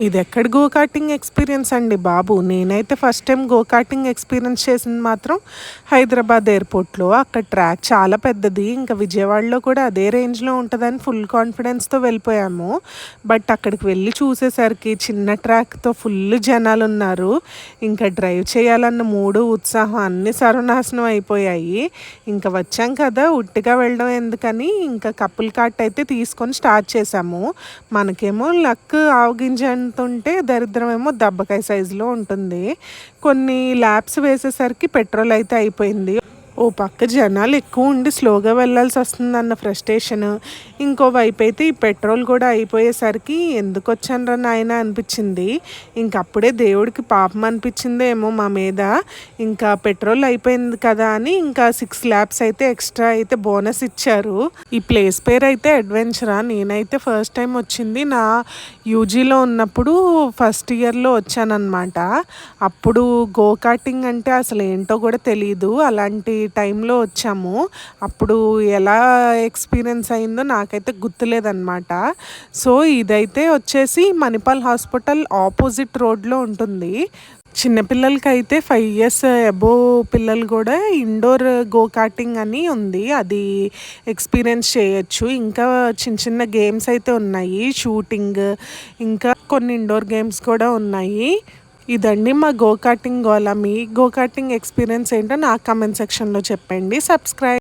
ఇది ఎక్కడ go karting experience అండి బాబు? నేనైతే first time go karting experience చేసింది మాత్రం హైదరాబాద్ ఎయిర్పోర్ట్లో. అక్కడ ట్రాక్ చాలా పెద్దది. ఇంకా విజయవాడలో కూడా అదే రేంజ్లో ఉంటుందని ఫుల్ కాన్ఫిడెన్స్తో వెళ్ళిపోయాము. బట్ అక్కడికి వెళ్ళి చూసేసరికి చిన్న ట్రాక్తో ఫుల్ జనాలు ఉన్నారు ఇంకా డ్రైవ్ చేయాలన్న మూడు ఉత్సాహం అన్ని సర్వనాశనం అయిపోయాయి. ఇంకా వచ్చాం కదా ఉట్టిగా వెళ్ళడం ఎందుకని ఇంకా కప్పుల్ కార్ట్ అయితే తీసుకొని స్టార్ట్ చేశాము. మనకేమో లక్ ఆవగింజ ఉంటే దరిద్రం ఏమో దెబ్బకాయ సైజులో ఉంటుంది. కొన్ని ల్యాబ్స్ వేసేసరికి పెట్రోల్ అయితే అయిపోయింది. ఓ పక్క జనాలు ఎక్కువ ఉండి స్లోగా వెళ్ళాల్సి వస్తుంది అన్న ఫ్రస్ట్రేషన్ ఇంకోవైపు అయితే ఈ పెట్రోల్ కూడా అయిపోయేసరికి ఎందుకు వచ్చానరా నాయన అనిపించింది. ఇంకప్పుడే దేవుడికి పాపం అనిపించిందేమో మా మీద. ఇంకా పెట్రోల్ అయిపోయింది కదా అని ఇంకా సిక్స్ ల్యాబ్స్ అయితే ఎక్స్ట్రా అయితే బోనస్ ఇచ్చారు. ఈ ప్లేస్ పేరు అయితే అడ్వెంచరా నేనైతే ఫస్ట్ టైం వచ్చింది. నా యూజీలో ఉన్నప్పుడు ఫస్ట్ ఇయర్లో వచ్చానమాట అప్పుడు గో కార్టింగ్ అంటే అసలు ఏంటో కూడా తెలియదు అలాంటి టైంలో వచ్చాము. అప్పుడు ఎలా ఎక్స్పీరియన్స్ అయిందో నాకైతే గుర్తులేదన్నమాట. సో ఇదైతే వచ్చేసి మణిపాల్ హాస్పిటల్ ఆపోజిట్ రోడ్లో ఉంటుంది. చిన్నపిల్లలకి అయితే ఫైవ్ ఇయర్స్ అబో పిల్లలు కూడా ఇండోర్ గో కార్టింగ్ అని ఉంది. అది ఎక్స్పీరియన్స్ చేయొచ్చు. ఇంకా చిన్న చిన్న గేమ్స్ అయితే ఉన్నాయి. షూటింగ్ ఇంకా కొన్ని ఇండోర్ గేమ్స్ కూడా ఉన్నాయి. ఇదండి మా గో కార్టింగ్ గోలా మీ గో కార్టింగ్ ఎక్స్పీరియన్స్ ఏంటో నా కామెంట్ సెక్షన్లో చెప్పండి. సబ్స్క్రైబ్